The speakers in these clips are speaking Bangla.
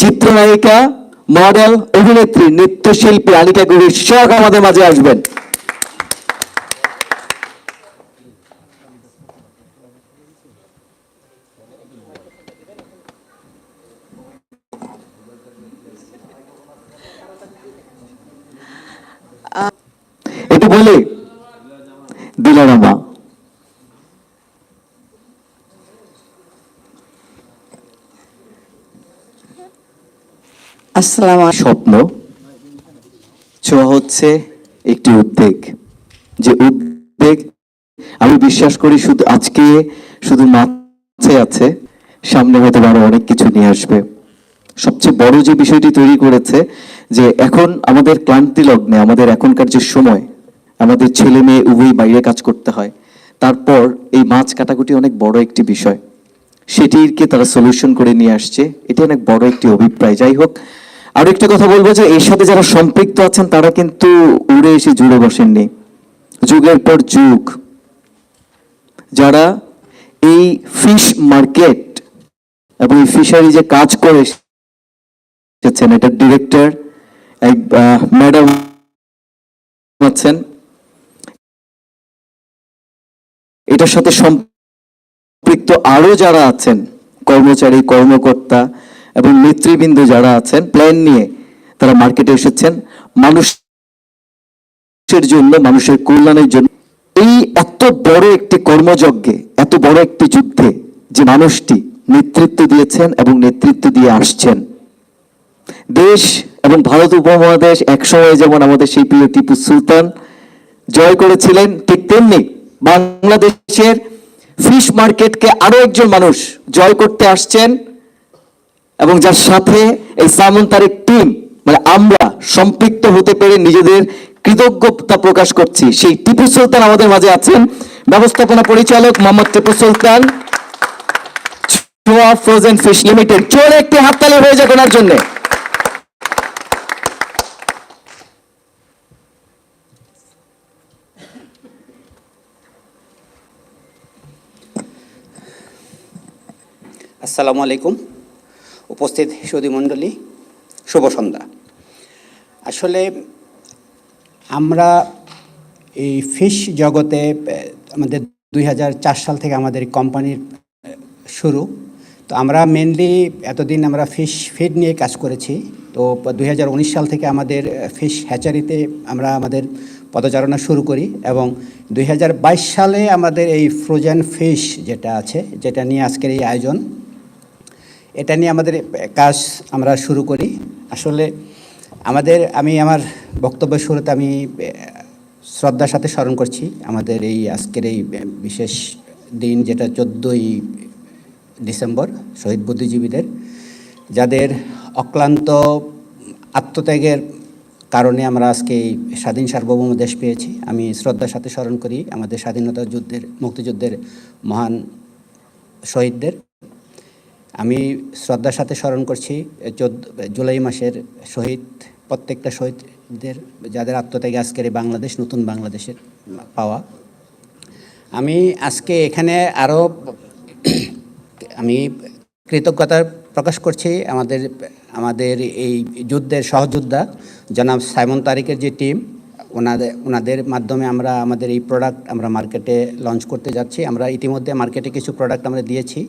চিত্রনায়িকা মডেল অভিনেত্রী নৃত্যশিল্পী আলিকা গরির শখ আমাদের মাঝে আসবেন। একটু বলি দিলারামা আসসালামু স্বপ্ন। ছোঁয়া হচ্ছে একটি উদ্বেগ। যে উদ্বেগ আমি বিশ্বাস করি শুধু আজকে শুধু মাঝে আছে, সামনে হয়তো আরও অনেক কিছু নিয়ে আসবে। সবচেয়ে বড় যে বিষয়টি তৈরি করেছে, যে এখন আমাদের ক্লান্তি লগ্নে, আমাদের এখনকার যে সময়, আমাদের ছেলে মেয়ে উভয় বাইরে কাজ করতে হয়, তারপর এই মাছ কাটাকুটি অনেক বড় একটি বিষয়। সেটিকে তারা সলিউশন করে নিয়ে আসছে। এটি অনেক বড় একটি অভিপ্রায়। যাই হোক আরও একটা কথা বলব যে এর সাথে যারা সম্পৃক্ত আছেন, তারা কিন্তু উড়ে এসে জুড়ে বসেননি। যুগের পর যুগ। যারা এই ফিশ মার্কেট এবং এই ফিশারি যে কাজ করে এসেছেন, এটা ডিরেক্টর, এক ম্যাডাম আছেন, এটার সাথে সম্পৃক্ত আরও যারা আছেন, কর্মচারী, কর্মকর্তা এবং নেতৃবৃন্দ যারা আছেন প্ল্যান নিয়ে তারা মার্কেটে এসেছেন। মানুষের জন্য, মানুষের কল্যাণের জন্য। এই এত বড় একটি কর্মযজ্ঞে, এত বড় একটি যুদ্ধে যে মানুষটি নেতৃত্ব দিয়েছেন এবং নেতৃত্ব দিয়ে আসছেন। দেশ এবং ভারত উপমহাদেশ একসময় যেমন আমাদের সেই প্রিয় টিপু সুলতান জয় করেছিলেন, ঠিক তেমনি বাংলাদেশের ফিশ মার্কেটকে আরও একজন মানুষ জয় করতে আসছেন। এবং যার সাথে এই সামন তারেক টিম মানে আমরা সম্পৃক্ত হতে পেরে নিজেদের কৃতজ্ঞতা প্রকাশ করছি। সেই টিপু সুলতান আমাদের মাঝে আছেন। ব্যবস্থাপনা পরিচালক Mohammad Tipu Sultan. Frozen fish limited জোরে একটি হাততালি হয়ে যাক ওনার জন্য। আসসালামু আলাইকুম। উপস্থিত সুদী মণ্ডলী, শুভ সন্ধ্যা। আসলে আমরা এই ফিশ জগতে আমাদের দুই হাজার চার সাল থেকে আমাদের কোম্পানির শুরু। তো আমরা মেনলি এতদিন আমরা ফিশ ফিড নিয়ে কাজ করেছি। তো দুই হাজার উনিশ সাল থেকে আমাদের ফিশ হ্যাচারিতে আমরা আমাদের পদচারণা শুরু করি এবং দুই হাজার বাইশ সালে আমাদের এই ফ্রোজেন ফিশ যেটা আছে, যেটা নিয়ে আজকের এই আয়োজন এটা নিয়ে আমাদের কাজ আমরা শুরু করি। আসলে আমাদের, আমি আমার বক্তব্যের শুরুতে আমি শ্রদ্ধার সাথে স্মরণ করছি আমাদের এই আজকের এই বিশেষ দিন যেটা চোদ্দোই ডিসেম্বর শহীদ বুদ্ধিজীবীদের, যাদের অক্লান্ত আত্মত্যাগের কারণে আমরা আজকে এই স্বাধীন সার্বভৌম দেশ পেয়েছি। আমি শ্রদ্ধার সাথে স্মরণ করি আমাদের স্বাধীনতা যুদ্ধের, মুক্তিযুদ্ধের মহান শহীদদের। আমি শ্রদ্ধার সাথে স্মরণ করছি চোদ্দ জুলাই মাসের শহীদ, প্রত্যেকটা শহীদদের, যাদের আত্মত্যাগে আজকের এই বাংলাদেশ, নতুন বাংলাদেশের পাওয়া। আমি আজকে এখানে আরও আমি কৃতজ্ঞতা প্রকাশ করছি আমাদের আমাদের এই যুদ্ধের সহযোদ্ধা জনাব সাইমন তারিকের যে টিম। ওনাদের ওনাদের মাধ্যমে আমরা আমাদের এই প্রোডাক্ট আমরা মার্কেটে লঞ্চ করতে যাচ্ছি। আমরা ইতিমধ্যে মার্কেটে কিছু প্রোডাক্ট আমরা দিয়েছি।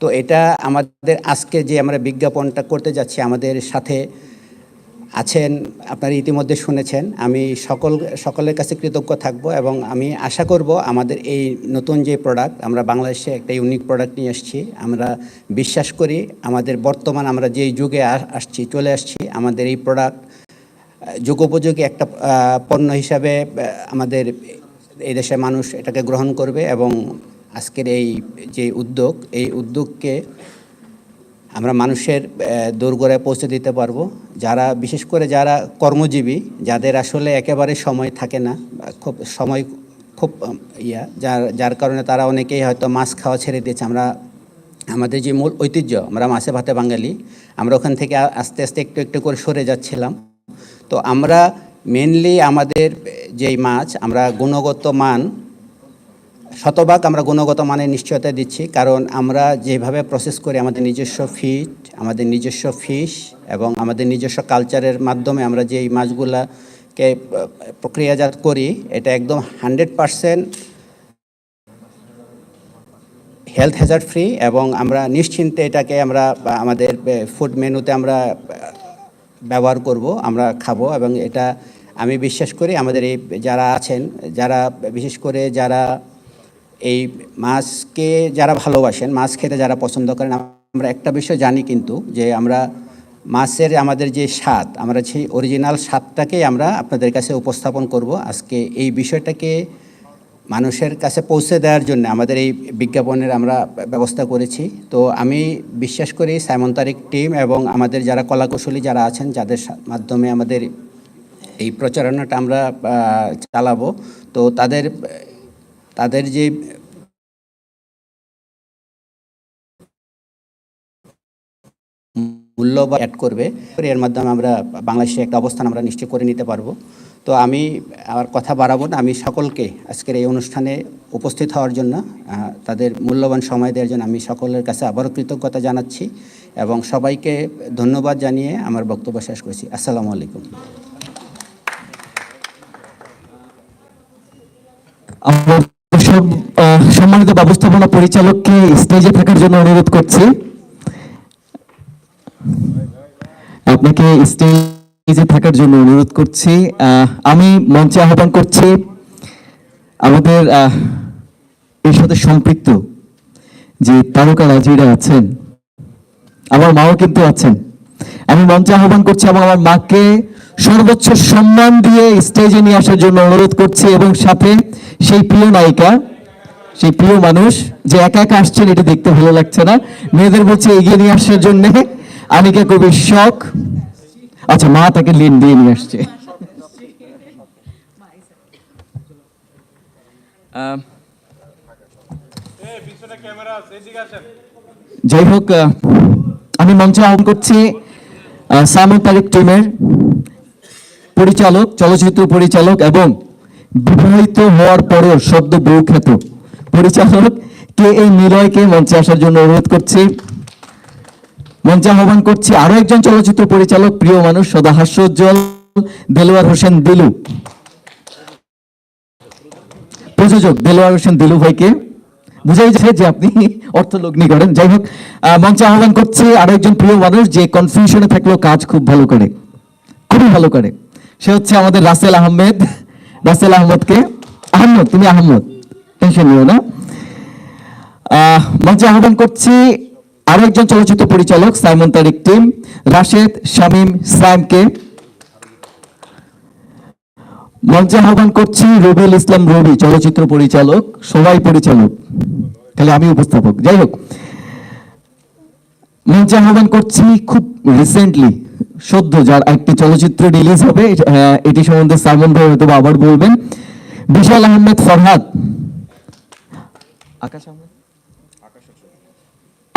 তো এটা আমাদের আজকে যে আমরা বিজ্ঞাপনটা করতে যাচ্ছি, আমাদের সাথে আছেন, আপনারা ইতিমধ্যে শুনেছেন। আমি সকল, সকলের কাছে কৃতজ্ঞ থাকব এবং আমি আশা করব আমাদের এই নতুন যে প্রোডাক্ট আমরা বাংলাদেশে একটা ইউনিক প্রোডাক্ট নিয়ে আসছি আমরা বিশ্বাস করি আমাদের বর্তমান আমরা যেই যুগে আসছি, চলে আসছি, আমাদের এই প্রোডাক্ট যুগোপযোগী একটা পণ্য হিসাবে আমাদের এই দেশের মানুষ এটাকে গ্রহণ করবে এবং আজকের এই যে উদ্যোগ, এই উদ্যোগকে আমরা মানুষের দোরগোড়ায় পৌঁছে দিতে পারব। যারা, বিশেষ করে যারা কর্মজীবী, যাদের আসলে একেবারে সময় থাকে না খুব সময় খুব ইয়া, যার যার কারণে তারা অনেকেই হয়তো মাছ খাওয়া ছেড়ে দিয়েছে। আমরা, আমাদের যে মূল ঐতিহ্য, আমরা মাছে ভাতে বাঙালি, আমরা ওখান থেকে আস্তে আস্তে একটু একটু করে সরে যাচ্ছিলাম। তো আমরা মেনলি আমাদের যেই মাছ, আমরা গুণগত মান, শতভাগ আমরা গুণগত মানের নিশ্চয়তা দিচ্ছি। কারণ আমরা যেভাবে প্রসেস করি, আমাদের নিজস্ব ফিড আমাদের নিজস্ব ফিশ এবং আমাদের নিজস্ব কালচারের মাধ্যমে আমরা যে এই মাছগুলাকে প্রক্রিয়াজাত করি, এটা একদম hundred percent health hazard free এবং আমরা নিশ্চিন্তে এটাকে আমরা আমাদের ফুড মেনুতে আমরা ব্যবহার করব, আমরা খাব এবং এটা আমি বিশ্বাস করি আমাদের এই যারা আছেন, যারা বিশেষ করে যারা এই মাছকে যারা ভালোবাসেন, মাছ খেতে যারা পছন্দ করেন, আমরা একটা বিষয় জানি কিন্তু যে আমরা মাছের আমাদের যে স্বাদ, আমরা সেই অরিজিনাল স্বাদটাকেই আমরা আপনাদের কাছে উপস্থাপন করব। আজকে এই বিষয়টাকে মানুষের কাছে পৌঁছে দেওয়ার জন্য আমাদের এই বিজ্ঞাপনের আমরা ব্যবস্থা করেছি। তো আমি বিশ্বাস করি সাইমন তারিক টিম এবং আমাদের যারা কলাকুশলী যারা আছেন, যাদের মাধ্যমে আমাদের এই প্রচারণাটা আমরা চালাবো, তো তাদের তাদের যে মূল্য বা অ্যাড করবে, এর মাধ্যমে আমরা বাংলাদেশে একটা অবস্থান আমরা নিশ্চয় করে নিতে পারব। তো আমি আমার কথা বাড়াবো না। আমি সকলকে আজকের এই অনুষ্ঠানে উপস্থিত হওয়ার জন্য তাদের মূল্যবান সময় দেওয়ার জন্য আমি সকলের কাছে আবারও কৃতজ্ঞতা জানাচ্ছি এবং সবাইকে ধন্যবাদ জানিয়ে আমার বক্তব্য শেষ করছি। আসসালামু আলাইকুম। সম্মানিত ব্যবস্থাপনা পরিচালককে স্টেজে থাকার জন্য অনুরোধ করছি? আপনাকে স্টেজে থাকার জন্য অনুরোধ করছি আমি মঞ্চে আহ্বান করছি, আমাদের এর সাথে সম্পৃক্ত যে তারকা রাজিরা আছেন, আমার মাও কিন্তু আছেন। আমি মঞ্চে আহ্বান করছি এবং আমার মাকে সর্বোচ্চ সম্মান দিয়ে স্টেজে নিয়ে আসার জন্য অনুরোধ করছি এবং সাথে সেই প্রিয় নায়িকা, সেই প্রিয় মানুষ যে একা একা আসছেন, এটা দেখতে ভালো লাগছে না। মেয়েদের বলছে, এগিয়ে নিয়ে আসার জন্য। আনিকা কবির শখ আচ্ছা মা তাকে লিন দিয়ে নিয়ে আসছে। যাই হোক আমি মঞ্চে আহ্বান করছি আহ, সাইমন তারিক টিমের পরিচালক চলচ্চিত্র পরিচালক এবং বিবাহিত হওয়ার পরেও সদ্য বউ খ্যাত পরিচালক কে এই নিলয়কে মঞ্চে আসার জন্য অনুরোধ করছি। মঞ্চে আহ্বান করছি আরও একজন চলচ্চিত্র পরিচালক, প্রিয় মানুষ, সদা হাস্যোজ্জ্বল, দেলোয়ার হোসেন দিলু। প্রযোজক দেলোয়ার হোসেন দিলু ভাইকে। বুঝাই যাচ্ছে যে আপনি অর্থলগ্নি করেন। যাই হোক মঞ্চে আহ্বান করছি আরও একজন প্রিয় মানুষ যে কনফিউশনে থাকলেও কাজ খুব ভালো করে। খুবই ভালো করে। সে হচ্ছে আমাদের রাসেল আহমেদ। রাসেল আহমদকে। আহমদ তুমি আহমদ টেনশন নিও না। মঞ্চে আহ্বান করছি আরও একজন চলচ্চিত্র পরিচালক, সাইমন তারিক টিম রাশেদ, শামীম সাইমকে মঞ্চে আহ্বান করছি রবিউল ইসলাম রবি, চলচ্চিত্র পরিচালক, সবাই পরিচালক। তাহলে আমি উপস্থাপক। যাই হোক, মঞ্চে আহ্বান করছি খুব রিসেন্টলি সদ্য যার একটি চলচ্চিত্র রিলিজ হবে, এটি সম্বন্ধে সাইমন ভাই হয়তো আবার বলবেন। বিশাল আহমেদ ফরহাদ। আকাশ আহমেদ।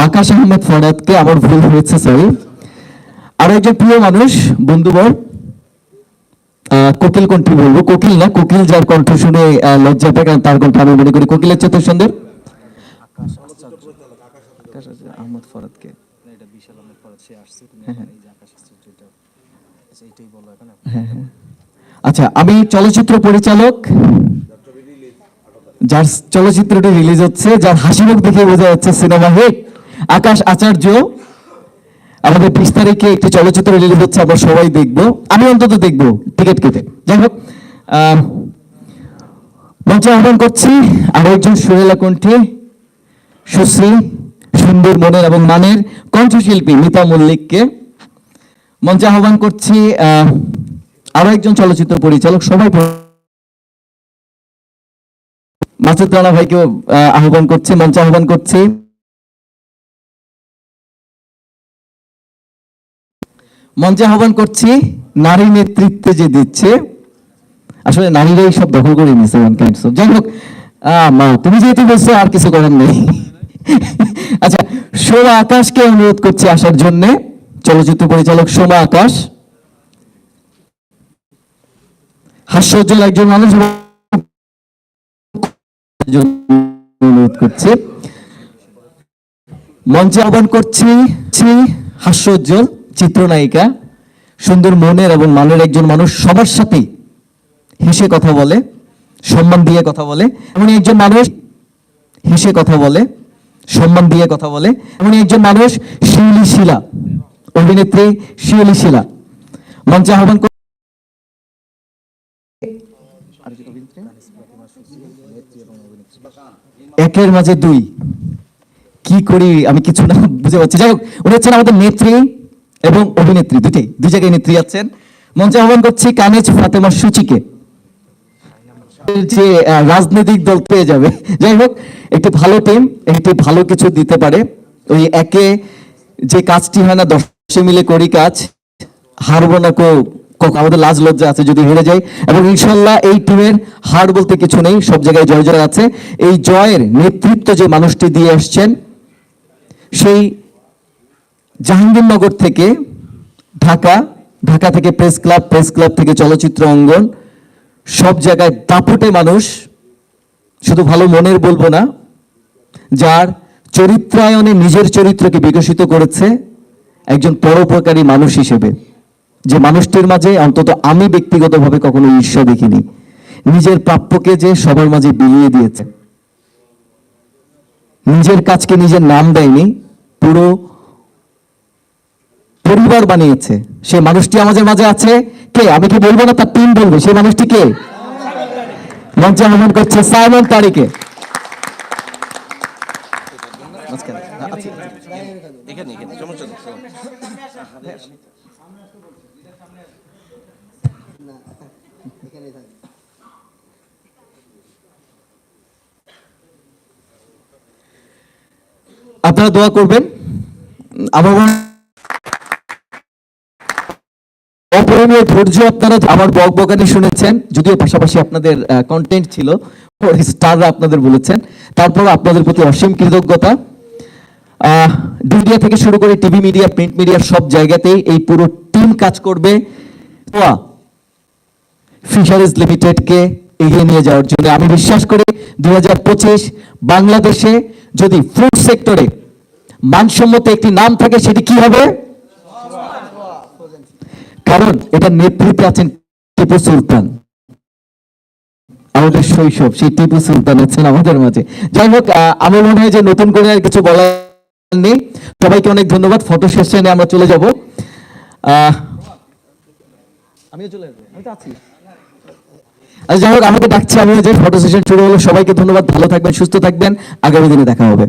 আকাশ আহমেদ ফরহাদকে আমার ভুল হয়েছে সরি আর একজন প্রিয় মানুষ বন্ধুবর কোকিল কণ্ঠী বলব। কোকিল না কোকিল যার কণ্ঠ শুনে লজ্জা পায় কারণ তার কণ্ঠ আমি মনে করি কোকিলের চেয়ে সুন্দর। আহমদ ফরাদকে। হ্যাঁ, হ্যাঁ। আচ্ছা আমি চলচ্চিত্র পরিচালক যার চলচ্চিত্রটি রিলিজ হচ্ছে যার হাসি মুখ দেখে বোঝা যাচ্ছে সিনেমা হিট। আকাশ আচার্য আমাদের বিশ তারিখে একটি চলচ্চিত্র রিলিজ হচ্ছে আমরা সবাই দেখব। আমি অন্তত দেখব টিকিট কেটে। যাই হোক মঞ্চে আহ্বান করছি আরও একজন সুরেলা কণ্ঠে সুশ্রী সুন্দর মনের এবং মানের কণ্ঠশিল্পী মিতা মল্লিককে। মঞ্চে আহ্বান করছি আরও একজন চলচ্চিত্র পরিচালক সবাই মাসুদ রানা ভাইকেও আহ, আহ্বান করছি মঞ্চে আহ্বান করছি। মঞ্চে আহ্বান করছি, নারী নেতৃত্বে যে দিচ্ছে, আসলে নারীরাই সব দখল করে অফ যাই হোক মা, তুমি যেহেতু বলছো, আর কিছু করার নেই। আচ্ছা সোমা আকাশকে অনুরোধ করছি আসার জন্য। চলচ্চিত্র পরিচালক সোমা আকাশ। হাস্যোজ্জ্বল একজন মানুষ অনুরোধ করছি। মঞ্চে আহ্বান করছি, হাস্যোজ্জ্বল। চিত্রনায়িকা, সুন্দর মনের এবং মানের একজন মানুষ সবার সাথেই হেসে কথা বলে, সম্মান দিয়ে কথা বলে। এমনই একজন মানুষ হেসে কথা বলে, সম্মান দিয়ে কথা বলে। এমনই একজন মানুষ শিউলি শিলা, অভিনেত্রী শিউলি শিলা। মঞ্চে আহ্বান একের মাঝে দুই। কি করি আমি কিছু না বুঝে পাচ্ছি যাই হোক, উনি হচ্ছেন আমাদের নেত্রী। এবং অভিনেত্রী দুটি, দুই জায়গায় নেত্রী আছেন। মঞ্চে আহ্বান করছি কানেজ ফাতেমা সুচিকে। যে রাজনৈতিক দল পেয়ে যাবে। যাই হোক, একটি ভালো টিম একটি ভালো কিছু দিতে পারে। ওই একে যে কাজটি হয় না, দশে মিলে করি কাজ, হারবো না কো আমাদের লাজ লজ্জা আছে যদি হেরে যাই। এবং ইনশাল্লাহ এই টিমের হার বলতে কিছু নেই, সব জায়গায় জয় জয় আছে। এই জয়ের নেতৃত্ব যে মানুষটি দিয়ে আসছেন সেই জাহাঙ্গীরনগর থেকে ঢাকা ঢাকা থেকে প্রেস ক্লাব প্রেস ক্লাব থেকে চলচ্চিত্র অঙ্গন, সব জায়গায় দাপুটে মানুষ, শুধু ভালো মনের বলব না, যার চরিত্রায়নে নিজের চরিত্রকে বিকশিত করেছে একজন পরোপকারী মানুষ হিসেবে। যে মানুষটির মাঝে অন্তত আমি ব্যক্তিগতভাবে কখনো ঈর্ষা দেখিনি। নিজের প্রাপ্যকে যে সবার মাঝে বিলিয়ে দিয়েছে। নিজের কাজকে নিজের নাম দেয়নি, পুরো পরিবার বানিয়েছে। সে মানুষটি আমাদের মাঝে আছে। কে? আমি কি বলব না? তার টিম বলবে। সেই মানুষটি কে? মঞ্চে আহ্বান করছে সাইমন তারিকে আপনারা দোয়া করবেন। আমার অপরিমেয় ধৈর্য আপনারা আমার বক বকানি শুনেছেন, যদিও পাশাপাশি আপনাদের কন্টেন্ট ছিল স্টাররা আপনাদের বলেছেন। তারপর আপনাদের প্রতি অসীম কৃতজ্ঞতা। মিডিয়া থেকে শুরু করে টিভি মিডিয়া, প্রিন্ট মিডিয়ার সব জায়গাতেই এই পুরো টিম কাজ করবে। ফিশারিজ লিমিটেডকে এগিয়ে নিয়ে যাওয়ার জন্য আমি বিশ্বাস করি, দুই হাজার পঁচিশ বাংলাদেশে যদি ফুড সেক্টরে মানসম্মত একটি নাম থাকে, সেটি কি হবে? কারণ এটা নেতৃত্বে আছেন টিপু সুলতান। আমাদের শৈশব সেই টিপু সুলতান আছেন আমাদের মাঝে। যাই হোক আমার মনে হয় যে নতুন করে আর কিছু বলার নেই। সবাইকে অনেক ধন্যবাদ। ফটো সেশনে আমরা চলে যাব। আমিও চলে আসব। আমি আচ্ছা, যাই হোক আমাকে ডাকছি আমি যে ফটো সেশন শুরু হলো সবাইকে ধন্যবাদ। ভালো থাকবেন সুস্থ থাকবেন। আগামী দিনে দেখা হবে।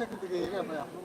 গোপনে গোপনে তো এই